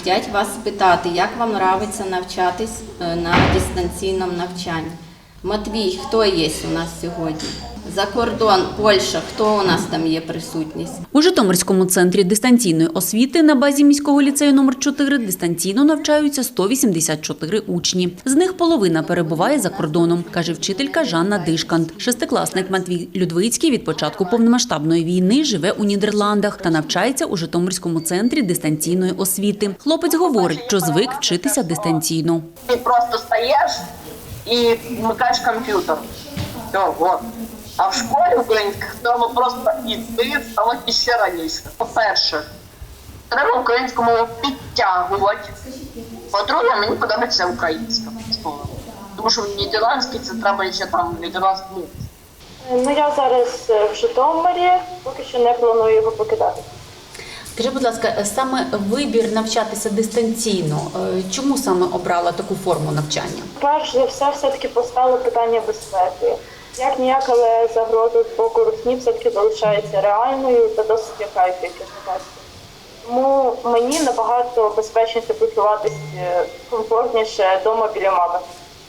Хотять вас спитати, як вам нравиться навчатись е, на дистанційному навчанні. Матвій, хто є у нас сьогодні? За кордон, Польща, хто у нас там є присутність? У Житомирському центрі дистанційної освіти на базі міського ліцею номер 4 дистанційно навчаються 184 учні. З них половина перебуває за кордоном, каже вчителька Жанна Дишкант. Шестикласник Матвій Людвицький від початку повномасштабної війни живе у Нідерландах та навчається у Житомирському центрі дистанційної освіти. Хлопець говорить, що звик вчитися дистанційно. Ти просто стаєш і вмикаєш комп'ютер. Все, вот. А в школі українських треба просто іти ставати ще раніше. По-перше, треба українську мову підтягувати. По-друге, мені подобається українська школа. Тому що в нідерландській це треба ще там нідерландську мову. Ну я зараз е, в Житомирі, поки що не планую його покидати. Скажи, будь ласка, саме вибір навчатися дистанційно. е, Чому саме обрала таку форму навчання? Перш за все, все-таки постало питання безпеки. Як ніяк, але загроза з боку русні все-таки залишається реальною та досить лякають яких Тому мені набагато безпечніше почуватися е, комфортніше вдома біля мами.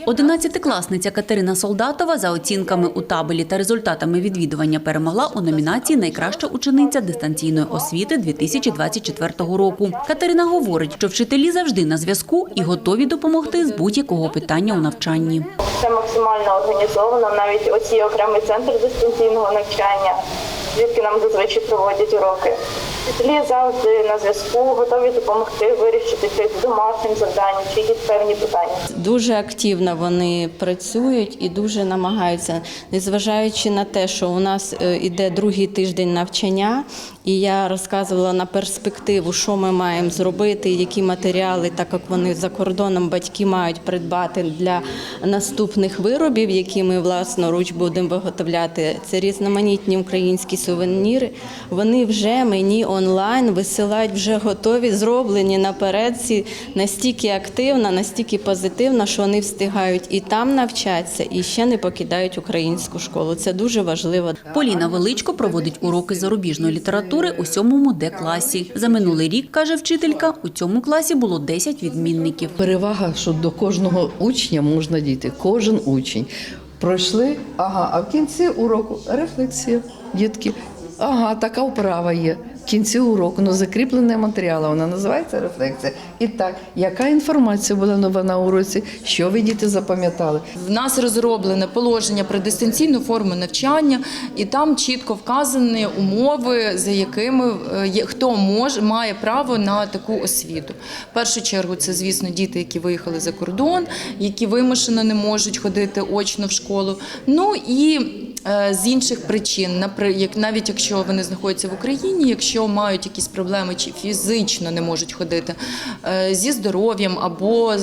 Одинадцятикласниця Катерина Солдатова за оцінками у табелі та результатами відвідування перемогла у номінації Найкраща учениця дистанційної освіти 2024 року. Катерина говорить, що вчителі завжди на зв'язку і готові допомогти з будь-якого питання у навчанні. Все максимально організовано, навіть оці окремий центр дистанційного навчання, звідки нам зазвичай проводять уроки. Вчителі завжди на зв'язку, готові допомогти вирішити щось домашнім завданням чи якісь певні питання. Дуже активно вони працюють і дуже намагаються, незважаючи на те, що у нас е, іде другий тиждень навчання, і я розказувала на перспективу, що ми маємо зробити, які матеріали, так як вони за кордоном батьки мають придбати для наступних виробів, які ми власноруч будемо виготовляти. Це різноманітні українські сувеніри. Вони вже мені онлайн висилають вже готові, зроблені наперед. Ці настільки активно, настільки позитивно, що вони встигають і там навчатися, і ще не покидають українську школу. Це дуже важливо. Поліна Величко проводить уроки зарубіжної літератури у сьомому Д класі. За минулий рік, каже вчителька, у цьому класі було 10 відмінників. Перевага, що до кожного учня можна дійти. Кожен учень. Пройшли, ага, а в кінці уроку рефлексія, дітки. Ага, така вправа є. В кінці уроку, ну закріплений матеріал, вона називається рефлексія. І так, яка інформація була нова на уроці, що ви діти запам'ятали? В нас розроблене положення про дистанційну форму навчання, і там чітко вказані умови, за якими е, хто може має право на таку освіту. В першу чергу, це звісно діти, які виїхали за кордон, які вимушено не можуть ходити очно в школу. Ну і з інших причин, як навіть якщо вони знаходяться в Україні, якщо мають якісь проблеми чи фізично не можуть ходити е, зі здоров'ям або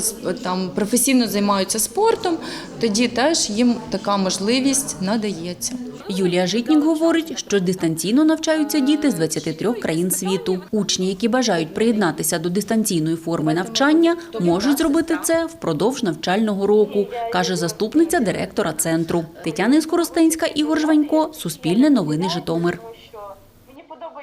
там професійно займаються спортом, тоді теж їм така можливість надається. Юлія Житнік говорить, що дистанційно навчаються діти з 23 країн світу. Учні, які бажають приєднатися до дистанційної форми навчання, можуть зробити це впродовж навчального року, каже заступниця директора центру. Тетяна Скоростенська, Ігор Жванько, Суспільне новини Житомир.